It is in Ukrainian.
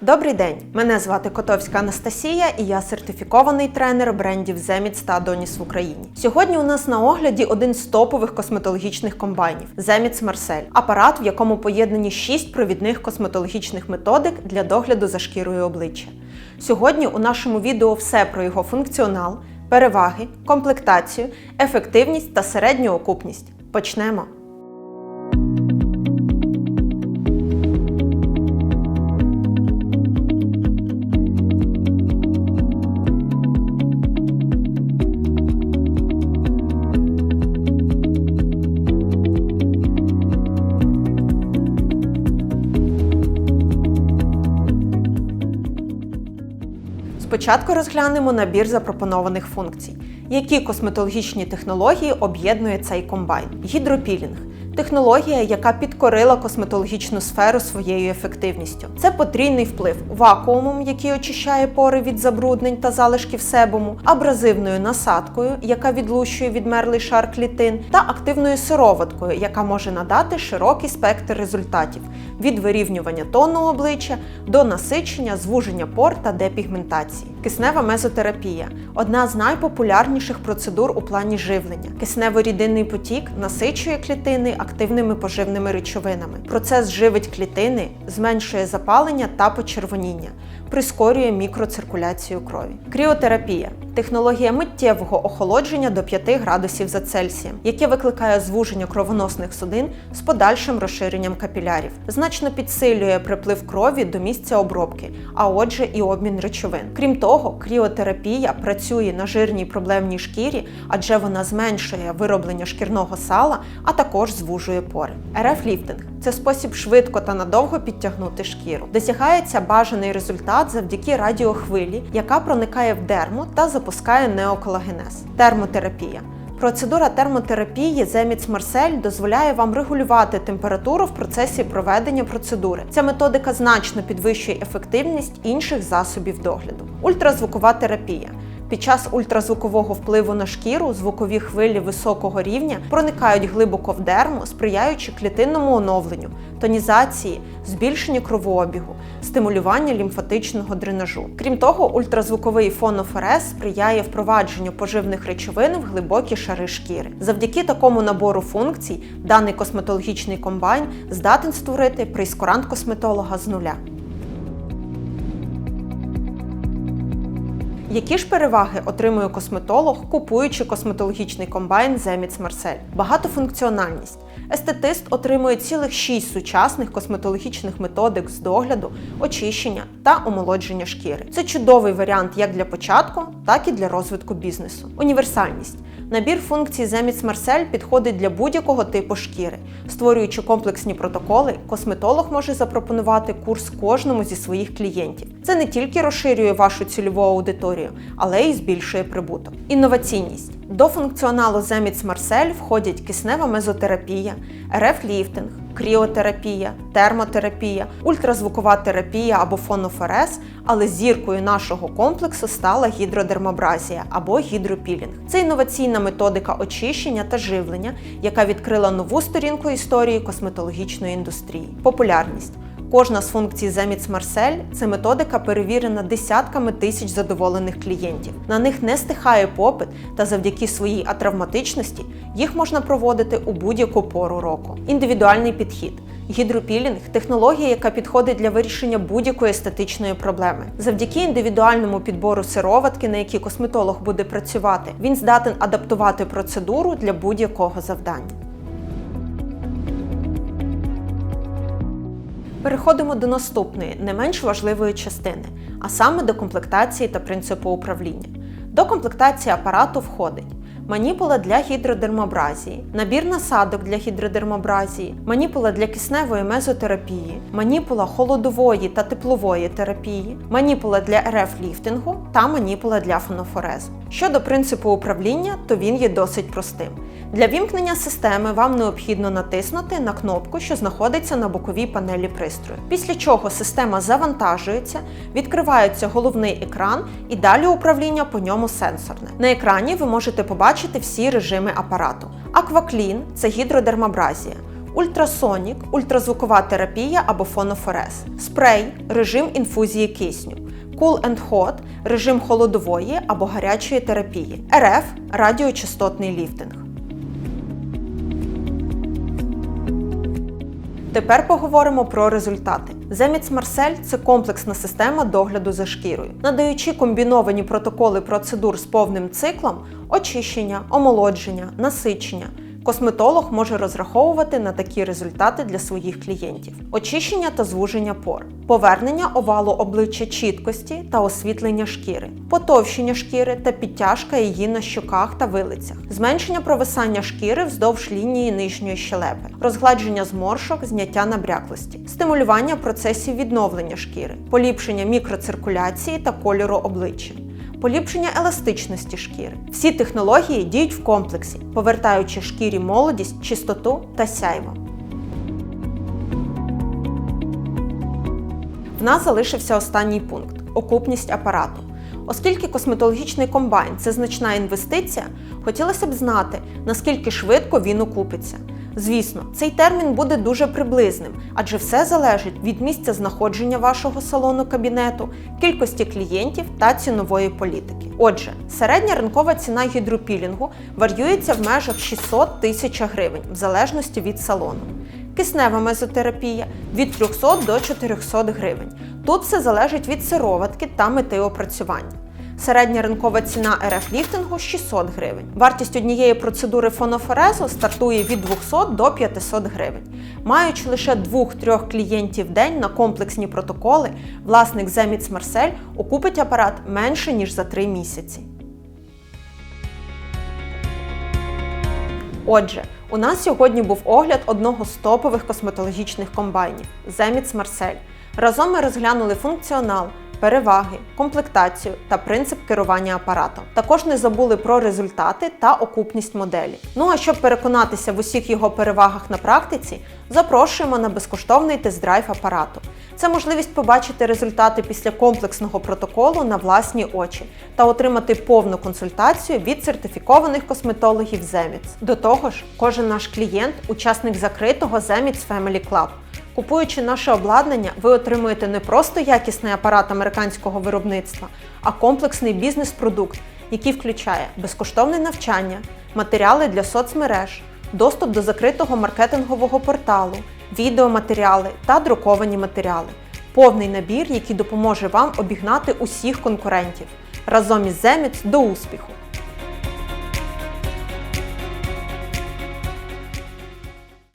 Добрий день! Мене звати Котовська Анастасія і я сертифікований тренер брендів Zemits та Adonis в Україні. Сьогодні у нас на огляді один з топових косметологічних комбайнів Zemits Marcel. Апарат, в якому поєднані 6 провідних косметологічних методик для догляду за шкірою обличчя. Сьогодні у нашому відео все про його функціонал, переваги, комплектацію, ефективність та середню окупність. Почнемо! Спочатку розглянемо набір запропонованих функцій. Які косметологічні технології об'єднує цей комбайн? Гідропілінг технологія, яка підкорила косметологічну сферу своєю ефективністю. Це потрійний вплив вакуумом, який очищає пори від забруднень та залишків себуму, абразивною насадкою, яка відлущує відмерлий шар клітин, та активною сироваткою, яка може надати широкий спектр результатів від вирівнювання тону обличчя до насичення, звуження пор та депігментації. Киснева мезотерапія одна з найпопулярніших процедур у плані живлення. Киснево-рідинний потік насичує клітини активними поживними речовинами. Процес живить клітини, зменшує запалення та почервоніння, прискорює мікроциркуляцію крові. Кріотерапія технологія миттєвого охолодження до 5 градусів за Цельсієм, яке викликає звуження кровоносних судин з подальшим розширенням капілярів, значно підсилює приплив крові до місця обробки, а отже, і обмін речовин. Крім того, кріотерапія працює на жирній проблемній шкірі, адже вона зменшує вироблення шкірного сала, а також звужує пори. РФ-ліфтинг це спосіб швидко та надовго підтягнути шкіру. Досягається бажаний результат завдяки радіохвилі, яка проникає в дерму та запускає неоколагенез. Термотерапія. Процедура термотерапії Zemits Marcel дозволяє вам регулювати температуру в процесі проведення процедури. Ця методика значно підвищує ефективність інших засобів догляду. Ультразвукова терапія. Під час ультразвукового впливу на шкіру звукові хвилі високого рівня проникають глибоко в дерму, сприяючи клітинному оновленню, тонізації, збільшенню кровообігу, стимулювання лімфатичного дренажу. Крім того, ультразвуковий фонофорез сприяє впровадженню поживних речовин в глибокі шари шкіри. Завдяки такому набору функцій даний косметологічний комбайн здатен створити прейскурант косметолога з нуля. Які ж переваги отримує косметолог, купуючи косметологічний комбайн Zemits Marcel? Багатофункціональність. Естетист отримує цілих 6 сучасних косметологічних методик з догляду, очищення та омолодження шкіри. Це чудовий варіант як для початку, так і для розвитку бізнесу. Універсальність. Набір функцій Zemits Marcel підходить для будь-якого типу шкіри. Створюючи комплексні протоколи, косметолог може запропонувати курс кожному зі своїх клієнтів. Це не тільки розширює вашу цільову аудиторію, але й збільшує прибуток. Інноваційність. До функціоналу Zemits Marcel входять киснева мезотерапія, РФ-ліфтинг, кріотерапія, термотерапія, ультразвукова терапія або фонофорез, але зіркою нашого комплексу стала гідродермабразія або гідропілінг. Це інноваційна методика очищення та живлення, яка відкрила нову сторінку історії косметологічної індустрії. Популярність. Кожна з функцій Zemits Marcel – це методика, перевірена десятками тисяч задоволених клієнтів. На них не стихає попит, та завдяки своїй атравматичності їх можна проводити у будь-яку пору року. Індивідуальний підхід. Гідропілінг технологія, яка підходить для вирішення будь-якої естетичної проблеми. Завдяки індивідуальному підбору сироватки, на якій косметолог буде працювати, він здатен адаптувати процедуру для будь-якого завдання. Переходимо до наступної, не менш важливої частини, а саме до комплектації та принципу управління. До комплектації апарату входить маніпула для гідродермабразії, набір насадок для гідродермабразії, маніпула для кисневої мезотерапії, маніпула холодової та теплової терапії, маніпула для РФ-ліфтингу та маніпула для фонофорезу. Щодо принципу управління, то він є досить простим. Для вімкнення системи вам необхідно натиснути на кнопку, що знаходиться на боковій панелі пристрою. Після чого система завантажується, відкривається головний екран і далі управління по ньому сенсорне. На екрані ви можете побачити всі режими апарату. Акваклін це гідродермабразія. ультрасонік, ультразвукова терапія або фонофорез, спрей, режим інфузії кисню, Cool and Hot – режим холодової або гарячої терапії, РФ радіочастотний ліфтинг. Тепер поговоримо про результати. Земіц Марсель це комплексна система догляду за шкірою, надаючи комбіновані протоколи процедур з повним циклом очищення, омолодження, насичення. Косметолог може розраховувати на такі результати для своїх клієнтів: очищення та звуження пор, повернення овалу обличчя чіткості та освітлення шкіри, потовщення шкіри та підтяжка її на щоках та вилицях, зменшення провисання шкіри вздовж лінії нижньої щелепи, розгладження зморшок, зняття набряклості, стимулювання процесів відновлення шкіри, поліпшення мікроциркуляції та кольору обличчя поліпшення еластичності шкіри. Всі технології діють в комплексі, повертаючи шкірі молодість, чистоту та сяйво. В нас залишився останній пункт окупність апарату. Оскільки косметологічний комбайн це значна інвестиція, хотілося б знати, наскільки швидко він окупиться. Звісно, цей термін буде дуже приблизним, адже все залежить від місця знаходження вашого салону кабінету, кількості клієнтів та цінової політики. Отже, середня ринкова ціна гідропілінгу варіюється в межах 600 тисяч гривень в залежності від салону. Киснева мезотерапія від 300 до 400 гривень. Тут все залежить від сироватки та мети опрацювання. Середня ринкова ціна РФ ліфтингу 600 гривень. Вартість однієї процедури фонофорезу стартує від 200 до 500 гривень. Маючи лише 2-3 клієнтів в день на комплексні протоколи, власник Земіц Марсель окупить апарат менше ніж за 3 місяці. Отже, у нас сьогодні був огляд одного з топових косметологічних комбайнів Земіц Марсель. Разом ми розглянули функціонал, переваги, комплектацію та принцип керування апаратом. Також не забули про результати та окупність моделі. Ну а щоб переконатися в усіх його перевагах на практиці, запрошуємо на безкоштовний тест-драйв апарату. Це можливість побачити результати після комплексного протоколу на власні очі та отримати повну консультацію від сертифікованих косметологів Zemits. До того ж, кожен наш клієнт учасник закритого Zemits Family Club. Купуючи наше обладнання, ви отримуєте не просто якісний апарат американського виробництва, а комплексний бізнес-продукт, який включає безкоштовне навчання, матеріали для соцмереж, доступ до закритого маркетингового порталу, відеоматеріали та друковані матеріали. Повний набір, який допоможе вам обігнати усіх конкурентів разом із Zemits до успіху.